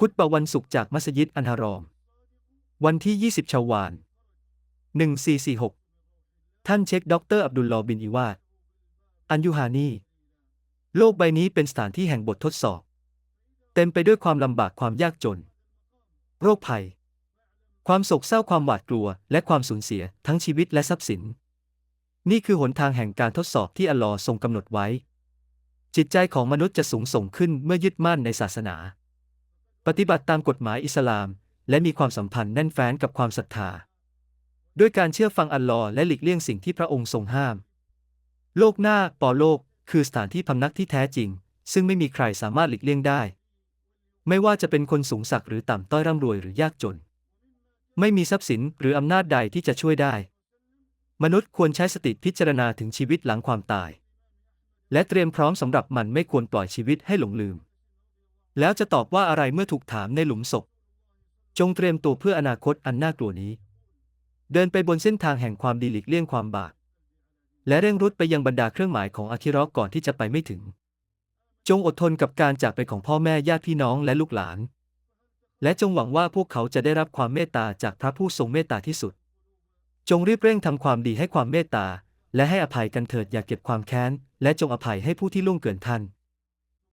คุตบะวันศุกร์จากมัสยิดอันฮารอม วันที่ 20ชาวาน 1446 ท่านเช็คด็อกเตอร์อับดุลลอฮ์บินอิวาดอันยูฮานีโลกใบนี้เป็นสถานที่แห่งบททดสอบ เต็มไปด้วยความลำบากความยากจน โรคภัย ความโศกเศร้าความหวาดกลัว และความสูญเสียทั้งชีวิตและทรัพย์สิน นี่คือหนทางแห่งการทดสอบที่อัลลอฮ์ทรงกำหนดไว้ จิตใจของมนุษย์จะสูงส่งขึ้นเมื่อยึดมั่นในศาสนา ปฏิบัติตามกฎหมายอิสลาม และมีความสัมพันธ์แน่นแฟ้นกับความศรัทธา ด้วยการเชื่อฟังอัลลอฮ์และหลีกเลี่ยงสิ่งที่พระองค์ทรงห้าม โลกหน้าปอโลก คือสถานที่พำนักที่แท้จริง ซึ่งไม่มีใครสามารถหลีกเลี่ยงได้ ไม่ว่าจะเป็นคนสูงสักดิ์หรือต่ำต้อยร่ำรวยหรือยากจน ไม่มีทรัพย์สินหรืออำนาจใดที่จะช่วยได้ มนุษย์ควรใช้สติพิจารณาถึงชีวิตหลังความตาย และเตรียมพร้อมสำหรับมันไม่ควรปล่อยชีวิตให้หลงลืม แล้วจะตอบว่าอะไรเมื่อถูกถามในหลุมศพ จงเตรียมตัวเพื่ออนาคตอันน่ากลัวนี้ เดินไปบนเส้นทางแห่งความดีหลีกเลี่ยงความบาปและเร่งรุดไปยังบรรดาเครื่องหมายของอาคิรอก่อนที่จะไปไม่ถึง จงอดทนกับการจากไปของพ่อแม่ญาติพี่น้องและลูกหลาน และจงหวังว่าพวกเขาจะได้รับความเมตตาจากพระผู้ทรงเมตตาที่สุด จงรีบเร่งทำความดีให้ความเมตตา และให้อภัยกันเถิดอย่าเก็บความแค้น และจงอภัยให้ผู้ที่ล่วงเกินท่าน